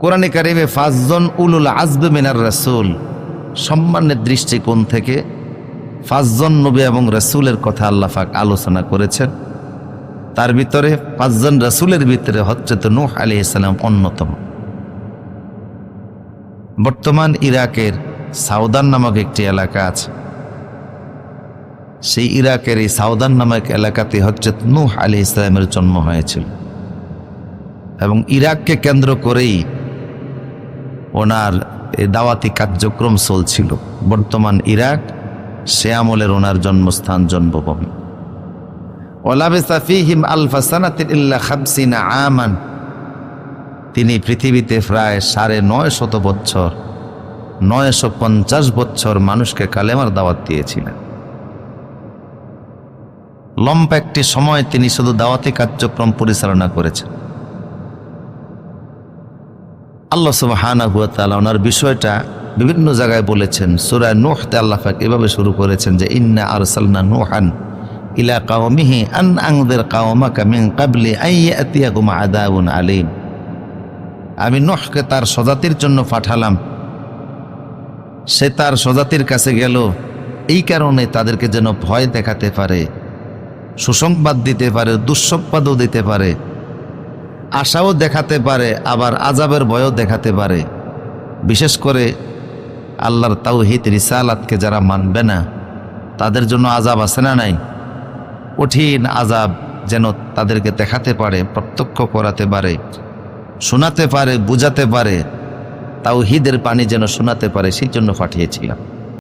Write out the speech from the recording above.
কোরআনে কারিমে পাঁচজন উলুল আজবে মিনার রাসূল। সম্মানের দৃষ্টিকোণ থেকে পাঁচজন নবী এবং রাসূলের কথা আল্লাহ পাক আলোচনা করেছেন। তার ভিতরে পাঁচজন রাসূলের ভিতরে হজরত নূহ আলাইহিস সালাম অন্যতম। বর্তমান ইরাকের সাউদান নামক একটি এলাকা আছে। সেই ইরাকের এই সাউদান নামক এলাকাতে হজরত নূহ আলী ইসলামের জন্ম হয়েছিল। এবং ইরাককে কেন্দ্র করেই ওনার দাওয়াতি কার্যক্রম চলছিল। বর্তমান ইরাক, সে আমলের ওনার জন্মস্থান জন্মভূমি। ওলাবেসা ফিহিম আলফা সানাতিন ইল্লা খাবসিনা আমান। তিনি পৃথিবীতে প্রায় সাড়ে নয় শত বছর, নয়শো পঞ্চাশ বছর মানুষকে কালেমার দাওয়াত দিয়েছিলেন। লম্বা একটি সময় তিনি শুধু দাওয়াতি কার্যক্রম পরিচালনা করেছেন। আল্লাহ সুবহানা হুয়া তালা ওনার বিষয়টা বিভিন্ন জায়গায় বলেছেন। সূরা নূহতে আল্লাহ পাক এভাবে শুরু করেছেন যে, ইন্না আরসালনা নূহান ইলা কাওমিহি আন আনযির কাওমাকা মিন ক্বাবলি আন ইয়াতিয়াকুম আযাবুন আলিম। আমি নূহকে তার স্বজাতির জন্য পাঠালাম। সে তার স্বজাতির কাছে গেল। এই কারণে তাদেরকে যেন ভয় দেখাতে পারে, সুসংবাদ দিতে পারে, দুঃসংবাদও দিতে পারে। আশাও দেখাতে পারে, আবার আজাবের ভয়ও দেখাতে পারে। বিশেষ করে আল্লাহর তাওহিদ রিসালাতকে যারা মানবে না, তাদের জন্য আজাব আছে না নাই? কঠিন আজাব যেন তাদেরকে দেখাতে পারে, প্রত্যক্ষ করাতে পারে, শোনাতে পারে, বুঝাতে পারে, তাওহিদের পানি যেন শোনাতে পারে, সেই জন্য পাঠিয়েছিলাম।